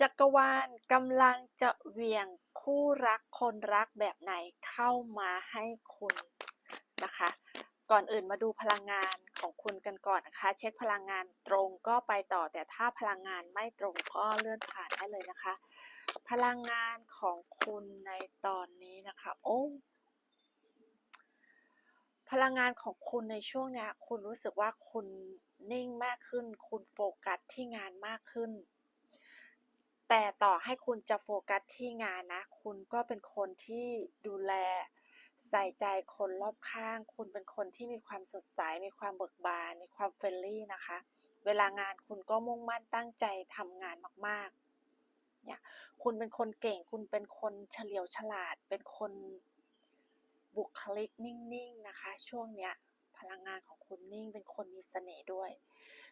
จักรวาลกำลังจะเหวี่ยงคู่รักคนรักแบบไหนเข้ามาให้คุณนะคะ ก่อนอื่นมาดูพลังงานของคุณกันก่อนนะคะ เช็คพลังงานตรงก็ไปต่อแต่ถ้าพลังงานไม่ตรงก็เลื่อนผ่านได้เลยนะคะ พลังงานของคุณในตอนนี้นะคะโอ้พลังงานของคุณในช่วงเนี้ยคุณรู้สึกว่าคุณนิ่งมากขึ้น คุณโฟกัสที่งานมากขึ้น แต่ต่อให้คุณจะโฟกัสที่งานนะ คุณก็เป็นคนที่ดูแล ใส่ใจคนรอบข้าง คุณเป็นคนที่มีความสดใส มีความเบิกบาน มีความเฟรนลี่นะคะ เวลางานคุณก็มุ่งมั่นตั้งใจทำงานมากๆ เนี่ย คุณเป็นคนเก่ง คุณเป็นคนเฉลียวฉลาด เป็นคนบุคลิกนิ่งๆ นะคะ ช่วงเนี้ยพลังงานของคุณนิ่ง เป็นคนมีเสน่ห์ด้วย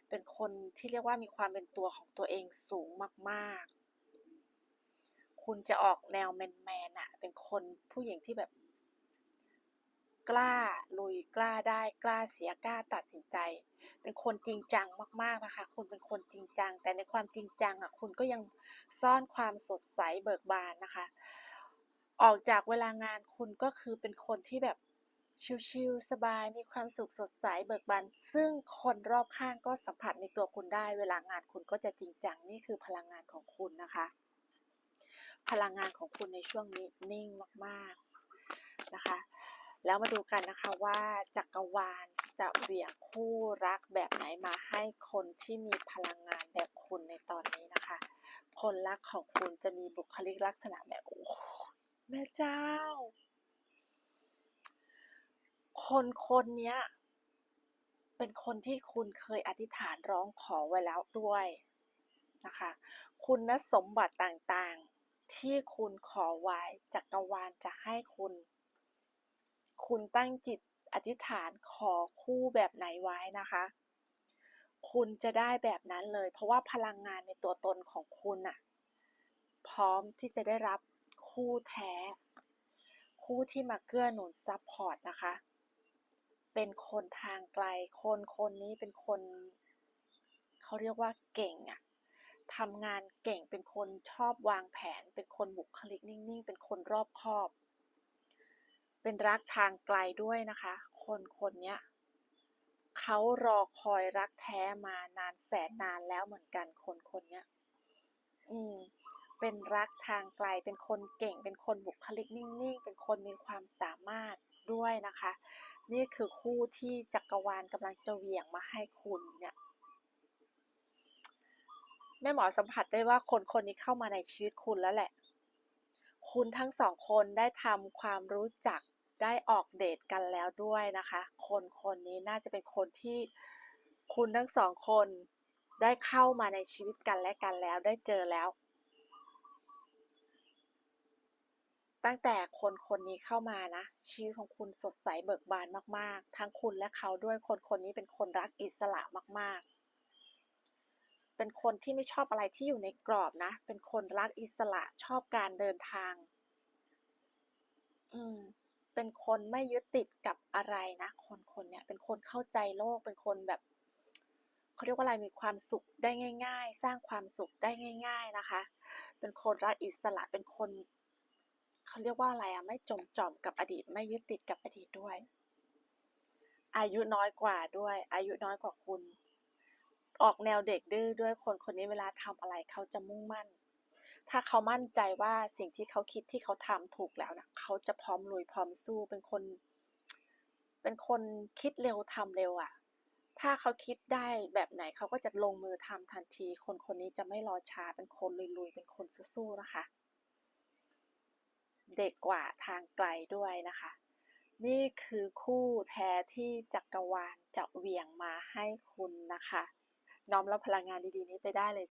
เป็นคนที่เรียกว่ามีความเป็นตัวของตัวเองสูงมาก ๆ คุณจะออกแนวแมนๆอะเป็นคนผู้หญิงที่แบบ กล้าลุยกล้าได้กล้าเสียกล้าตัดสินใจ เป็นคนจริงจังมากๆนะคะ คุณเป็นคนจริงจัง แต่ในความจริงจังอะคุณก็ยังซ่อนความสดใสเบิกบานนะคะ ออกจากเวลางานคุณก็คือเป็นคนที่แบบชิลๆสบายมีความสุขสดใสเบิกบานซึ่งคนรอบข้างก็สัมผัสในตัวคุณได้ เวลางานคุณก็จะจริงจังนี่คือพลังงานของคุณนะคะ พลังงานของคุณในช่วงนี้นิ่งมากๆนะคะ แล้วมาดูกันนะคะว่าจักรวาลจะเหวี่ยงคู่รักแบบไหนมาให้คนที่มีพลังงานแบบคุณในตอนนี้นะคะ คนรักของคุณจะมีบุคลิกลักษณะแบบโอ้โฮแม่เจ้า คนคนนี้เป็นคนที่คุณเคยอธิษฐานร้องขอไว้แล้วด้วยนะคะ คุณสมบัติต่างๆ ที่คุณขอไว้จักรวาลจะให้คุณ คุณตั้งจิตอธิษฐานขอคู่แบบไหนไว้นะคะ คุณจะได้แบบนั้นเลย เพราะว่าพลังงานในตัวตนของคุณน่ะพร้อมที่จะได้รับคู่แท้ คู่ที่มาเกื้อหนุนซัปพอร์ตนะคะ เป็นคนทางไกล คนคนนี้เป็นคน เขาเรียกว่าเก่งอะ ทำงานเก่งเป็นคนชอบวางแผน เป็นคนบุคลิกนิ่งๆ เป็นคนรอบคอบ เป็นรักทางไกลด้วยนะคะ คนคนเนี้ยเขารอคอยรักแท้มานานแสนนานแล้วเหมือนกันคนคนเนี้ยอืมเป็นรักทางไกล เป็นคนเก่ง เป็นคนบุคลิกนิ่งๆ เป็นคนมีความสามารถด้วยนะคะ นี่คือคู่ที่จักรวาลกำลังจะเหวี่ยงมาให้คุณเนี่ย แม่หมอสัมผัสได้ว่าคนคนนี้เข้ามาในชีวิตคุณแล้วแหละ คุณทั้ง2คนได้ทำความรู้จักได้ออกเดตกันแล้วด้วยนะคะ คนคนนี้น่าจะเป็นคนที่คุณทั้ง2คนได้เข้ามาในชีวิตกันและกันแล้วได้เจอแล้ว ตั้งแต่คนคนนี้เข้ามานะ ชีวิตของคุณสดใสเบิกบานมาก ๆ ทั้งคุณและเขาด้วยคนคนนี้เป็นคนรักอิสระมาก ๆ เป็นคนที่ไม่ชอบอะไรที่อยู่ในกรอบนะ เป็นคนรักอิสระชอบการเดินทาง อืม เป็นคนไม่ยึดติดกับอะไรนะ คนคนเนี้ยเป็นคนเข้าใจโลก เป็นคนแบบเขาเรียกว่าอะไร มีความสุขได้ง่าย ๆ สร้างความสุขได้ง่าย ๆนะคะ เป็นคนรักอิสระ เป็นคนเขาเรียกว่าอะไรอะไม่จมจอมกับอดีต ไม่ยึดติดกับอดีตด้วย อายุน้อยกว่าด้วย อายุน้อยกว่าคุณ ออกแนวเด็กดื้อด้วยคนคนนี้เวลาทำอะไรเขาจะมุ่งมั่น ถ้าเขามั่นใจว่าสิ่งที่เขาคิดที่เขาทำถูกแล้วนะเขาจะพร้อมลุยพร้อมสู้เป็นคน เป็นคนคิดเร็วทำเร็วอะถ้าเขาคิดได้แบบไหนเขาก็จะลงมือทำทันที คนคนนี้จะไม่รอช้าเป็นคนลุยๆเป็นคนสู้ๆนะคะ เด็กกว่าทางไกลด้วยนะคะนี่คือคู่แท้ที่จักรวาลจะเหวี่ยงมาให้คุณนะคะ น้อมรับพลังงานดีๆนี้ไปได้เลย